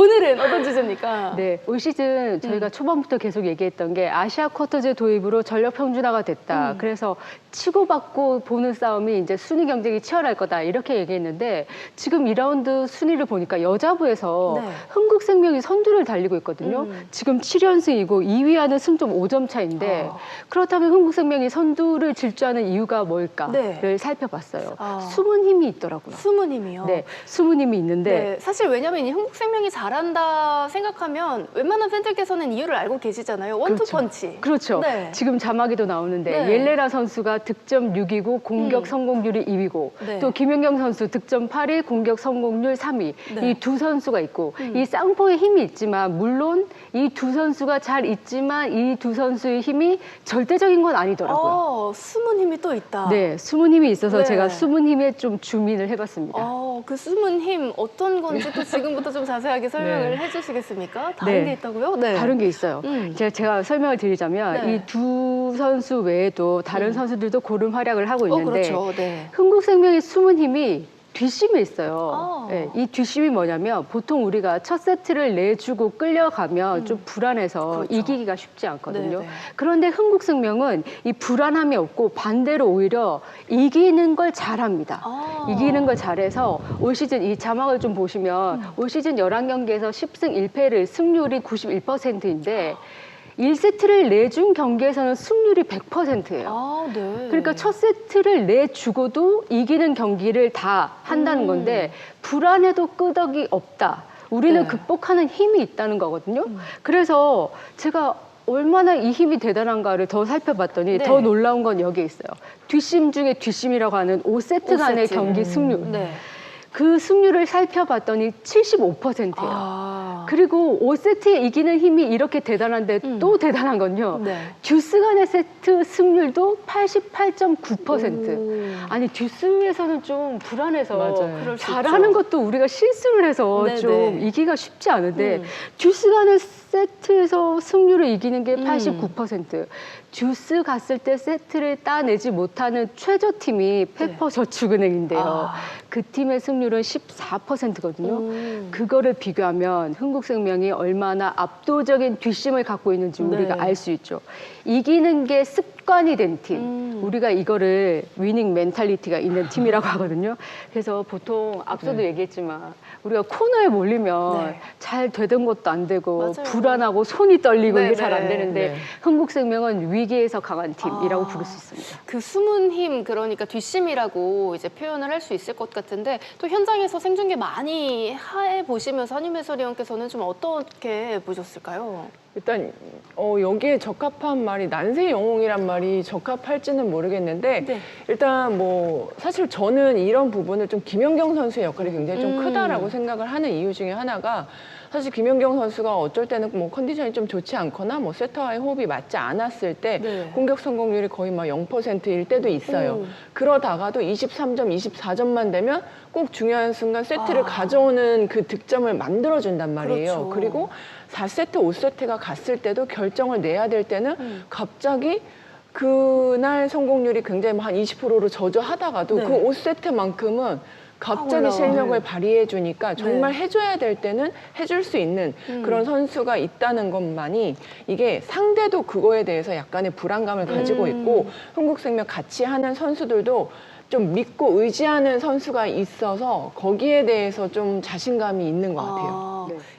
오늘은 어떤 주제입니까? 네, 올 시즌 저희가 음. 초반부터 계속 얘기했던 게 아시아 쿼터제 도입으로 전력 평준화가 됐다. 음. 그래서 치고받고 보는 싸움이 이제 순위 경쟁이 치열할 거다. 이렇게 얘기했는데 지금 2라운드 순위를 보니까 여자부에서 네. 흥국생명이 선두를 달리고 있거든요. 음. 지금 7연승이고 2위와는 승점 5점 차인데 아. 그렇다면 흥국생명이 선두를 질주하는 이유가 뭘까를 네. 살펴봤어요. 아. 숨은 힘이 있더라고요. 숨은 힘이요. 네, 숨은 힘이 있는데 네, 사실 왜냐면 이 흥국생명이 잘 한다 생각하면 웬만한 팬들께서는 이유를 알고 계시잖아요. 원투펀치. 그렇죠. 네. 지금 자막에도 나오는데 네. 옐레라 선수가 득점 6위고 공격 음. 성공률이 2위고 네. 또 김연경 선수 득점 8위, 공격 성공률 3위. 네. 이두 선수가 있고 음. 이 쌍포의 힘이 있지만 물론 이 두 선수가 잘 있지만 이 두 선수의 힘이 절대적인 건 아니더라고요. 어, 숨은 힘이 또 있다. 네, 숨은 힘이 있어서 네. 제가 숨은 힘에 좀 주민을 해봤습니다. 어, 그 숨은 힘 어떤 건지 또 지금부터 좀 자세하게 설명을 해주시겠습니까? 다른 네. 게 있다고요? 네. 다른 게 있어요. 음. 제가, 제가 설명을 드리자면 네. 이두 선수 외에도 다른 음. 선수들도 고른 활약을 하고 어, 있는데 그렇죠. 네. 흥국생명의 숨은 힘이 뒷심에 있어요. 아. 네, 이 뒷심이 뭐냐면 보통 우리가 첫 세트를 내주고 끌려가면 음. 좀 불안해서 그렇죠. 이기기가 쉽지 않거든요. 네, 네. 그런데 흥국생명은 이 불안함이 없고 반대로 오히려 이기는 걸 잘합니다. 아. 이기는 걸 잘해서 올 시즌 이 자막을 좀 보시면 음. 올 시즌 11경기에서 10승 1패를 승률이 91%인데 1세트를 내준 경기에서는 승률이 100%예요. 아, 네. 그러니까 첫 세트를 내주고도 이기는 경기를 다 한다는 음. 건데 불안해도 끄덕이 없다. 우리는 네. 극복하는 힘이 있다는 거거든요. 음. 그래서 제가 얼마나 이 힘이 대단한가를 더 살펴봤더니 네. 더 놀라운 건 여기에 있어요. 뒷심 중에 뒷심이라고 하는 5세트 간의 5세트. 경기 승률. 네. 그 승률을 살펴봤더니 75%예요. 아. 그리고 5세트에 이기는 힘이 이렇게 대단한데 음. 또 대단한 건요. 네. 듀스 간의 세트 승률도 88.9%. 오. 아니 듀스에서는 좀 불안해서 맞아요. 잘하는. 것도 우리가 실수를 해서 네네. 좀 이기가 쉽지 않은데 음. 듀스 간의 세트에서 승률을 이기는 게 음. 89%. 듀스 갔을 때 세트를 따내지 못하는 최저팀이 페퍼저축은행인데요. 네. 아. 그 팀의 승률은 14%거든요. 음. 그거를 비교하면 흥국생명이 얼마나 압도적인 뒷심을 갖고 있는지 우리가 네. 알수 있죠. 이기는 게 습관이 된 팀. 음. 우리가 이거를 위닝 멘탈리티가 있는 팀이라고 하거든요. 그래서 보통 앞서도 얘기했지만 우리가 코너에 몰리면 네. 잘 되던 것도 안 되고 맞아요. 불안하고 손이 떨리고 네, 이게 잘안 네. 되는데 네. 흥국생명은 위 기에서 강한 팀이라고 아. 부를 수 있습니다. 그 숨은 힘 그러니까 뒷심이라고 이제 표현을 할 수 있을 것 같은데 또 현장에서 생중계 많이 해 보시면서 한윤 해설위원께서는 좀 어떻게 보셨을까요? 일단 어, 여기에 적합한 말이 난세 영웅이란 말이 적합할지는 모르겠는데 네. 일단 뭐 사실 저는 이런 부분을 좀 김연경 선수의 역할이 굉장히 좀 음. 크다라고 생각을 하는 이유 중에 하나가 사실 김연경 선수가 어쩔 때는 뭐 컨디션이 좀 좋지 않거나 뭐 세터와의 호흡이 맞지 않았을 때 네. 공격 성공률이 거의 막 0%일 때도 있어요. 음. 그러다가도 23점, 24점만 되면 꼭 중요한 순간 세트를 아. 가져오는 그 득점을 만들어준단 말이에요. 그렇죠. 그리고 4세트, 5세트가 갔을 때도 결정을 내야 될 때는 음. 갑자기 그날 성공률이 굉장히 뭐한 20%로 저조하다가도 네. 그 5세트만큼은 갑자기 올라와요. 실력을 발휘해 주니까 정말 네. 해줘야 될 때는 해줄 수 있는 음. 그런 선수가 있다는 것만이 이게 상대도 그거에 대해서 약간의 불안감을 가지고 음. 있고 흥국생명 같이 하는 선수들도 좀 믿고 의지하는 선수가 있어서 거기에 대해서 좀 자신감이 있는 것 같아요.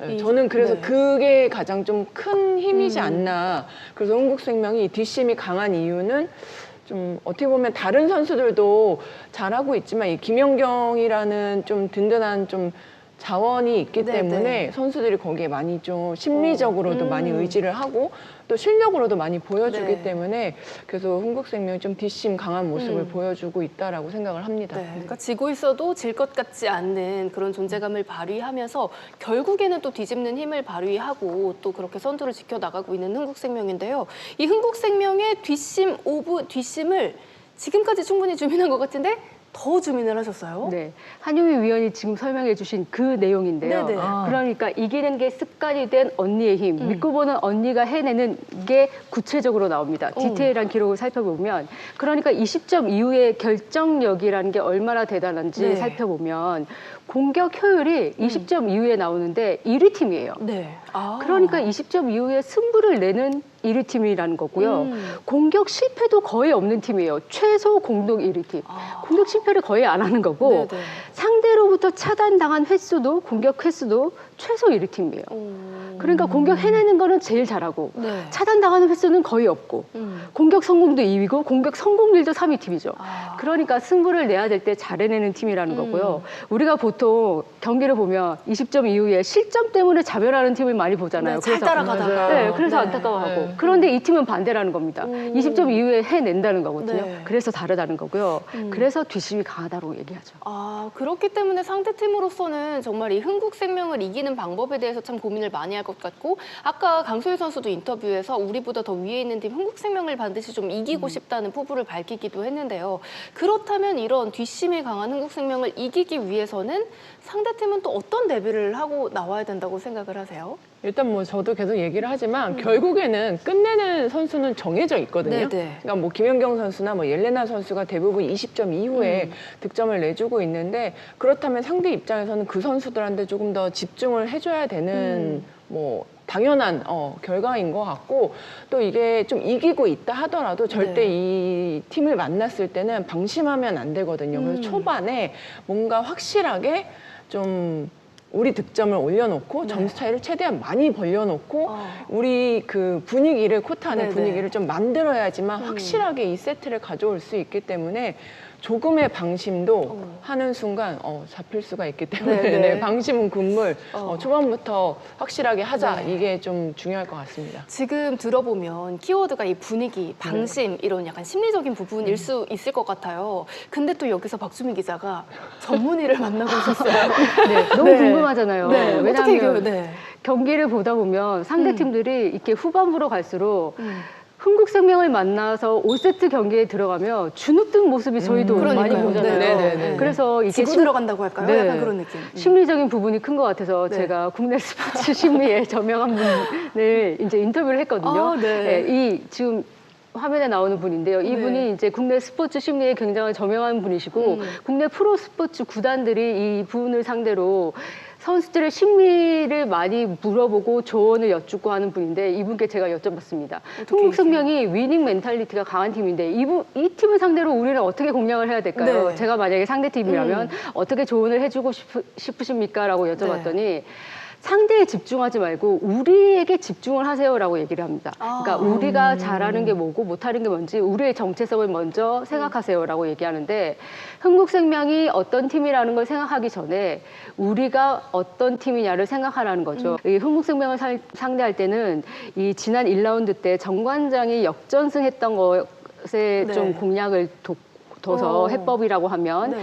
아, 네, 이- 저는 그래서 네. 그게 가장 좀 큰 힘이지 음. 않나. 그래서 흥국생명이 뒷심이 강한 이유는 좀 어떻게 보면 다른 선수들도 잘하고 있지만 이 김연경이라는 좀 든든한 좀 자원이 있기 네, 때문에 네. 선수들이 거기에 많이 좀 심리적으로도 어, 음. 많이 의지를 하고 또 실력으로도 많이 보여주기 네. 때문에 그래서 흥국생명이 좀 뒷심 강한 모습을 음. 보여주고 있다라고 생각을 합니다. 네, 그러니까 지고 있어도 질 것 같지 않는 그런 존재감을 발휘하면서 결국에는 또 뒤집는 힘을 발휘하고 또 그렇게 선두를 지켜 나가고 있는 흥국생명인데요. 이 흥국생명의 뒷심 오브 뒷심을 지금까지 충분히 주민한 것 같은데 더 주민을 하셨어요. 네. 한유미 위원이 지금 설명해 주신 그 내용인데요. 네네. 아. 그러니까 이기는 게 습관이 된 언니의 힘, 음. 믿고 보는 언니가 해내는 게 구체적으로 나옵니다. 어. 디테일한 기록을 살펴보면 그러니까 20점 이후의 결정력이라는 게 얼마나 대단한지 네. 살펴보면 공격 효율이 20점 이후에 나오는데 1위 팀이에요. 네. 아. 그러니까 20점 이후에 승부를 내는 1위 팀이라는 거고요. 음. 공격 실패도 거의 없는 팀이에요. 최소 공동 1위 팀. 아. 공격 실패를 거의 안 하는 거고 네네. 상대로부터 차단당한 횟수도 공격 횟수도 최소 1위 팀이에요. 음. 그러니까 공격 해내는 거는 제일 잘하고 네. 차단당하는 횟수는 거의 없고 음. 공격 성공도 2위고 공격 성공률도 3위 팀이죠. 아. 그러니까 승부를 내야 될 때 잘 해내는 팀이라는 음. 거고요. 우리가 보통 경기를 보면 20점 이후에 실점 때문에 자멸하는 팀을 많이 보잖아요. 네, 잘 따라가다가. 네, 그래서 네. 안타까워하고. 네. 그런데 이 팀은 반대라는 겁니다. 음. 20점 이후에 해낸다는 거거든요. 네. 그래서 다르다는 거고요. 음. 그래서 뒷심이 강하다고 얘기하죠. 아, 그렇기 때문에 상대 팀으로서는 정말 이 흥국생명을 이기는 방법에 대해서 참 고민을 많이 할 것 같고 아까 강소희 선수도 인터뷰에서 우리보다 더 위에 있는 팀 흥국생명을 반드시 좀 이기고 싶다는 포부를 밝히기도 했는데요. 그렇다면 이런 뒷심이 강한 흥국생명을 이기기 위해서는 상대 팀은 또 어떤 대비를 하고 나와야 된다고 생각을 하세요? 일단 뭐 저도 계속 얘기를 하지만 결국에는 끝내는 선수는 정해져 있거든요. 음. 네네. 그러니까 뭐 김연경 선수나 뭐 옐레나 선수가 대부분 20점 이후에 음. 득점을 내주고 있는데 그렇다면 상대 입장에서는 그 선수들한테 조금 더 집중을 해줘야 되는 음. 뭐 당연한 어, 결과인 것 같고 또 이게 좀 이기고 있다 하더라도 절대 네. 이 팀을 만났을 때는 방심하면 안 되거든요. 그래서 음. 초반에 뭔가 확실하게 좀 우리 득점을 올려놓고 네. 점수 차이를 최대한 많이 벌려놓고 어. 우리 그 분위기를 코트 안의 네네. 분위기를 좀 만들어야지만 음. 확실하게 이 세트를 가져올 수 있기 때문에 조금의 방심도 어. 하는 순간 어, 잡힐 수가 있기 때문에 네네. 네, 방심은 금물 어. 어, 초반부터 확실하게 하자 네. 이게 좀 중요할 것 같습니다. 지금 들어보면 키워드가 이 분위기, 방심 이런 약간 심리적인 부분일 수 있을 것 같아요. 근데 또 여기서 박주민 기자가 전문의를 만나고 오셨어요. 네, 너무 네. 궁금하잖아요. 네, 왜냐하면? 네. 경기를 보다 보면 상대 음. 팀들이 이렇게 후반부로 갈수록 음. 흥국생명을 만나서 5세트 경기에 들어가면 주눅든 모습이 저희도 음, 많이 그러니까요. 보잖아요. 네, 네, 네. 그래서 이게 지고 심- 들어간다고 할까요? 네. 약간 그런 느낌. 음. 심리적인 부분이 큰 것 같아서 네. 제가 국내 스포츠 심리에 저명한 분을 이제 인터뷰를 했거든요. 아, 네. 이 지금 화면에 나오는 분인데요. 이분이 네. 이제 국내 스포츠 심리에 굉장히 저명한 분이시고 음. 국내 프로 스포츠 구단들이 이 분을 상대로 선수들의 심리를 많이 물어보고 조언을 여쭙고 하는 분인데 이분께 제가 여쭤봤습니다. 어떻게 흥국생명이 위닝 멘탈리티가 강한 팀인데 이분 이 팀을 상대로 우리는 어떻게 공략을 해야 될까요? 네. 제가 만약에 상대 팀이라면 음. 어떻게 조언을 해주고 싶, 싶으십니까?라고 여쭤봤더니 네. 상대에 집중하지 말고 우리에게 집중을 하세요라고 얘기를 합니다. 아. 그러니까 우리가 잘하는 게 뭐고 못하는 게 뭔지 우리의 정체성을 먼저 생각하세요라고 얘기하는데 흥국생명이 어떤 팀이라는 걸 생각하기 전에 우리가 어떤 팀이냐를 생각하라는 거죠. 음. 이 흥국생명을 살- 상대할 때는 이 지난 1라운드 때 정관장이 역전승했던 것에 네. 좀 공략을 둬- 둬서 어. 해법이라고 하면 네.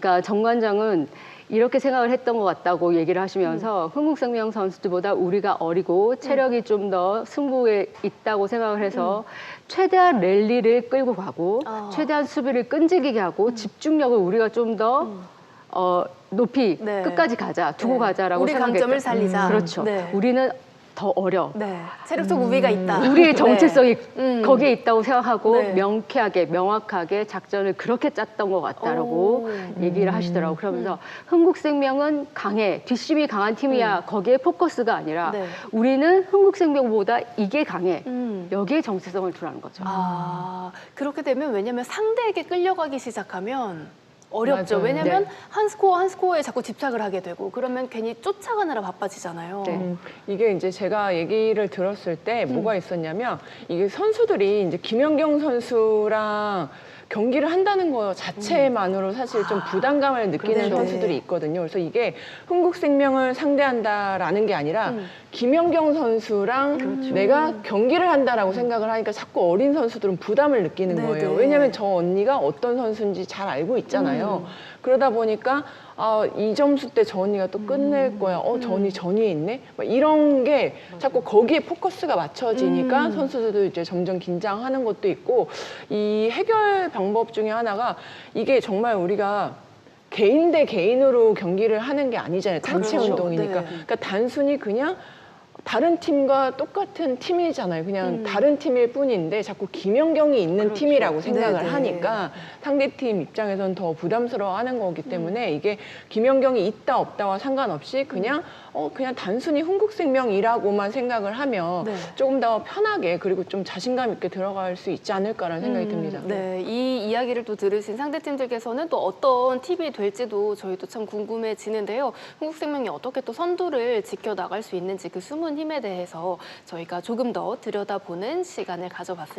그러니까 정관장은 이렇게 생각을 했던 것 같다고 얘기를 음. 하시면서 흥국생명 선수들보다 우리가 어리고 체력이 좀 더 승부에 있다고 생각을 해서 최대한 랠리를 끌고 가고 음. 아. 최대한 수비를 끈질기게 하고 집중력을 우리가 좀더 음. 어, 높이 네. 끝까지 가자 두고 네. 가자라고 우리 생각했다. 강점을 살리자. 그렇죠. 네. 우리는 더 어려. 네. 체력적 우위가 있다. 우리의 정체성이 음. 거기에 있다고 생각하고 네. 명쾌하게 명확하게 작전을 그렇게 짰던 것 같다라고 오. 얘기를 하시더라고 그러면서 흥국생명은 강해 뒷심이 강한 팀이야 거기에 포커스가 아니라 네. 우리는 흥국생명보다 이게 강해 음. 여기에 정체성을 두라는 거죠. 아, 그렇게 되면 왜냐면 상대에게 끌려가기 시작하면 어렵죠. 맞아요. 왜냐면 네. 한 스코어 한 스코어에 자꾸 집착을 하게 되고 그러면 괜히 쫓아가느라 바빠지잖아요. 네. 음, 이게 이제 제가 얘기를 들었을 때 뭐가 있었냐면 이게 선수들이 이제 김연경 선수랑 경기를 한다는 거 자체만으로 사실 좀 부담감을 느끼는 네네. 선수들이 있거든요. 그래서 이게 흥국생명을 상대한다라는 게 아니라 음. 김연경 선수랑 그렇죠. 내가 경기를 한다라고 생각을 하니까 자꾸 어린 선수들은 부담을 느끼는 네네. 거예요. 왜냐하면 저 언니가 어떤 선수인지 잘 알고 있잖아요. 음. 그러다 보니까 아, 이 점수 때저 언니가 또 음. 끝낼 거야. 어, 저 언니 전위에 있네. 막 이런 게 자꾸 거기에 포커스가 맞춰지니까 음. 선수들도 이제 점점 긴장하는 것도 있고 이 해결 방법 중에 하나가 이게 정말 우리가 개인 대 개인으로 경기를 하는 게 아니잖아요. 단체 그렇죠. 운동이니까. 네. 그러니까 단순히 그냥 다른 팀과 똑같은 팀이잖아요. 그냥 음. 다른 팀일 뿐인데 자꾸 김연경이 있는 그렇죠. 팀이라고 생각을 네네. 하니까 상대 팀 입장에선 더 부담스러워하는 거기 때문에 이게 김연경이 있다 없다와 상관없이 그냥 어 그냥 단순히 흥국생명이라고만 생각을 하면 네. 조금 더 편하게 그리고 좀 자신감 있게 들어갈 수 있지 않을까라는 생각이 음, 듭니다. 네, 이 이야기를 또 들으신 상대 팀들께서는 또 어떤 팁이 될지도 저희도 참 궁금해지는데요. 흥국생명이 어떻게 또 선두를 지켜 나갈 수 있는지 그 숨은 힘에 대해서 저희가 조금 더 들여다보는 시간을 가져봤습니다.